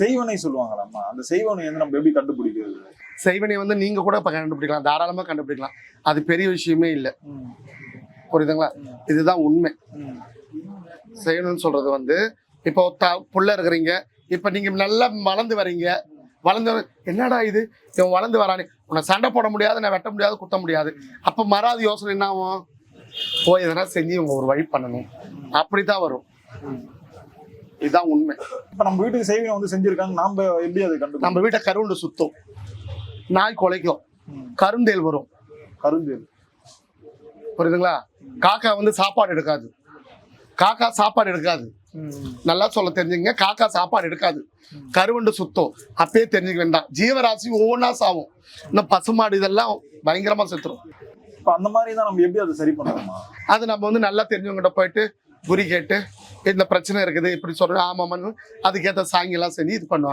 செய்வனை சொல்லுவாங்களாம்மா? அந்த செய்வனை வந்து நம்ம எப்படி கண்டுபிடிக்கிறது? செய்வனை வந்து நீங்க கூட இப்ப கண்டுபிடிக்கலாம். தாராளமா கண்டுபிடிக்கலாம். அது பெரிய விஷயமே இல்லை. புரியுதுங்களா? இதுதான் உண்மை. செய்யணும்னு சொல்றது வந்து இப்போ த புள்ள இருக்கிறீங்க. இப்போ நீங்க நல்லா வளர்ந்து வரீங்க. வளர்ந்து என்னடா இது? இவன் வளர்ந்து வரானே. உன்னை சண்டை போட முடியாது நான் வெட்ட முடியாது குத்த முடியாது. அப்ப மறாத யோசனை என்ன ஆகும் போய் எதனா செஞ்சு இவங்க ஒரு வழி பண்ணணும். அப்படிதான் வரும். இதுதான் உண்மை. இப்ப நம்ம வீட்டுக்கு செய்வனை வந்து செஞ்சிருக்காங்க நாம எப்படி அதை கண்டுபிடிக்கணும்? நம்ம வீட்டை கருண்டு சுத்தும். நாய் குலைக்கும். கருந்தேல் வரும். கருந்தேல். புரியுதுங்களா? காக்கா வந்து சாப்பாடு எடுக்காது. காக்கா சாப்பாடு எடுக்காது. நல்லா சொல்ல தெரிஞ்சுங்க காக்கா சாப்பாடு எடுக்காது. கருவண்டு சுத்தம். அப்பயே தெரிஞ்சுக்க வேண்டாம். ஜீவராசி ஒவ்வொன்றா சாவும். இன்னும் பசுமாடு இதெல்லாம் பயங்கரமா செத்துரும். இப்ப அந்த மாதிரி தான் நம்ம எப்படி அதை சரி பண்ணணுமா? அது நம்ம வந்து நல்லா தெரிஞ்சவங்ககிட்ட போயிட்டு குறி கேட்டு இந்த பிரச்சனை இருக்குது இப்படி சொல்றேன் ஆமாம் அதுக்கேற்ற சாயங்கெல்லாம் செஞ்சு இது பண்ணுவாங்க.